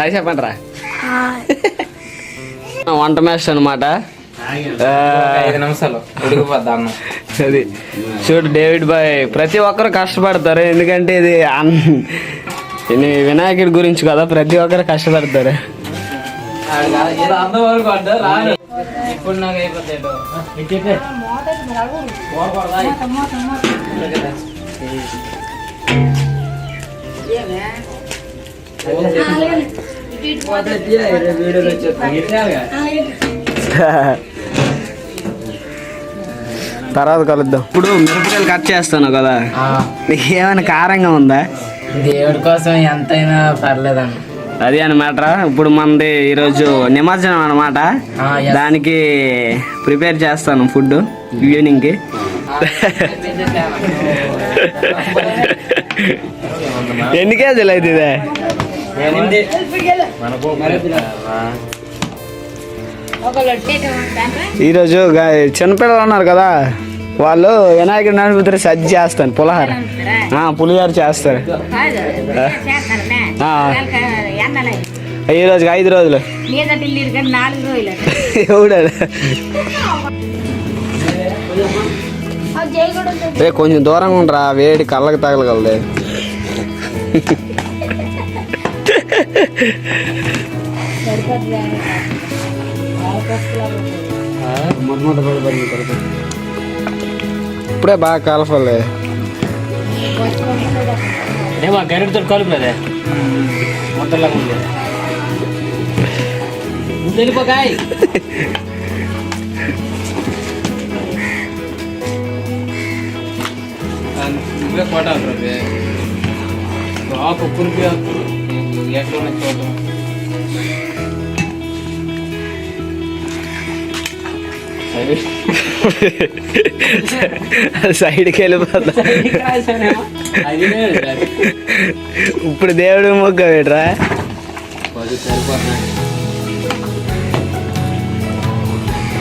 అది చెప్పండి రా వంట మేస్ట్ అనమాట అది. చూడు డేవిడ్ బాయ్ ప్రతి ఒక్కరు కష్టపడతారు. ఎందుకంటే ఇది వినాయకుడి గురించి కదా ప్రతి ఒక్కరు కష్టపడతారు. ఇప్పుడు నాకు అయిపోతాయి తర్వాత కలుద్దాం. ఇప్పుడు మిరపకాయలు కట్ చేస్తాను కదా. నీకు ఏమైనా కారంగా ఉందా? దేవుడి కోసం ఎంతైనా పర్లేదండి. అది అనమాట ఇప్పుడు మనది ఈరోజు నిమజ్జనం అనమాట. దానికి ప్రిపేర్ చేస్తాను ఫుడ్ ఈవినింగ్కి ఎన్ని కేజీలు అయితే ఇదే ఈరోజు చిన్నపిల్లలు ఉన్నారు కదా వాళ్ళు వినాయకుడు నడిపితే సజ్జ చేస్తాను పులిహార. ఆ, పులిహార చేస్తారు. ఈ రోజుకి ఐదు రోజులు. రే కొంచెం దూరంగా ఉండరా వేడి కళ్ళకి తగలగలదే. ఇప్పుడే బాగా కలపలే ఏమో గరిటతో కలుపులేదే మొత్తంలా ఉంది. వెళ్ళిపోకాయ్ నువ్వే కొట్టాలి బాగా కుక్కురికి ఎక్కడ చూడటం సైడ్కి వెళ్ళిపోతా. ఇప్పుడు దేవుడు మొగ్గ వేడరా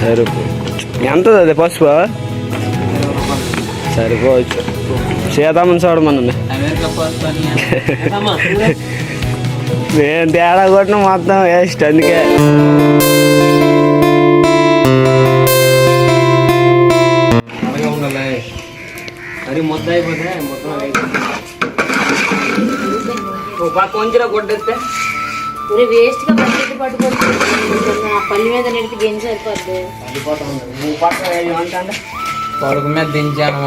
సరుపు. ఎంత అది పసుపు? సరిపోవచ్చు. సీతామని చూడమనండి నేను తేడా కొట్టిన మొత్తం వేస్ట్ అందుకే. అది ముద్ద అయిపోతే మొత్తం కొంచెం కొట్టేస్తే? వేస్ట్గా బకెట్ పట్టుకొని ఆ పల్లి మీద నెడితే గెంజి సరిపోద్ది. కొడుకు మీద దించాను.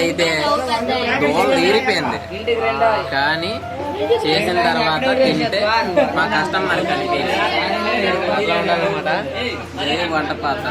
అయితే దోమ తీరిపోయింది. కానీ చేసిన తర్వాత తింటే మా కష్టం మనకి అనిపించింది అట్లా ఉండాలన్నమాట ఇది వంట పాత్ర.